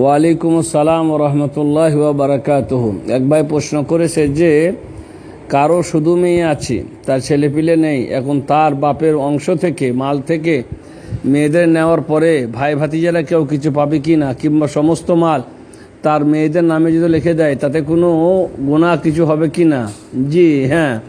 ওয়ালাইকুম আসসালাম রহমতুল্লাহ বারাকাত এক ভাই প্রশ্ন করেছে যে, কারও শুধু মেয়ে আছে, তার ছেলেপিলে নেই, এখন তার বাপের অংশ থেকে, মাল থেকে মেয়েদের নেওয়ার পরে ভাই ভাতিজারা কেউ কিছু পাবে কি না কিংবা সমস্ত মাল তার মেয়েদের নামে যদি লিখে দেয়, তাতে কোনো গোনা কিছু হবে কি না? জি হ্যাঁ।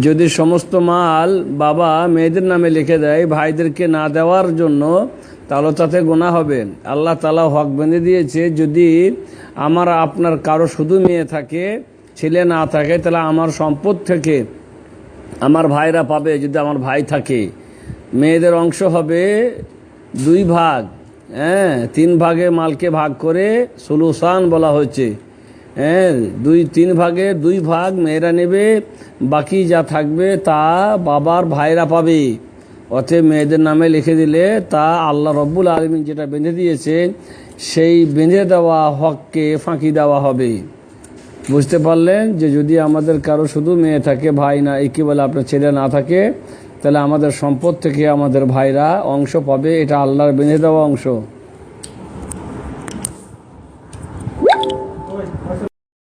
যদি সমস্ত মাল বাবা মেয়েদের নামে লিখে দেয়, ভাইদেরকে না দেওয়ার জন্য, তাহলে তাতে গোনা হবে। আল্লাহ তালা হক বেঁধে দিয়েছে, যদি আমার, আপনার কারও শুধু মেয়ে থাকে, ছেলে না থাকে, তাহলে আমার সম্পদ থেকে আমার ভাইরা পাবে যদি আমার ভাই থাকে। মেয়েদের অংশ হবে দুই ভাগ। হ্যাঁ তিন ভাগে মালকে ভাগ করে সুলুসান বলা হয়েছে। হ্যাঁ দুই, তিন ভাগে দুই ভাগ মেয়েরা নেবে, বাকি যা থাকবে তা বাবার ভাইরা পাবে। অতএব মেয়েদের নামে লিখে দিলে তা আল্লাহ রব্বুল আলমিন যেটা বেঁধে দিয়েছে, সেই বেঁধে দেওয়া হককে ফাঁকি দেওয়া হবে। বুঝতে পারলেন যে যদি আমাদের কারও শুধু মেয়ে থাকে, ভাই না, একে বলে আপনার ছেলে না থাকে তাহলে আমাদের সম্পদ থেকে আমাদের ভাইরা অংশ পাবে এটা আল্লাহর বেঁধে দেওয়া অংশ।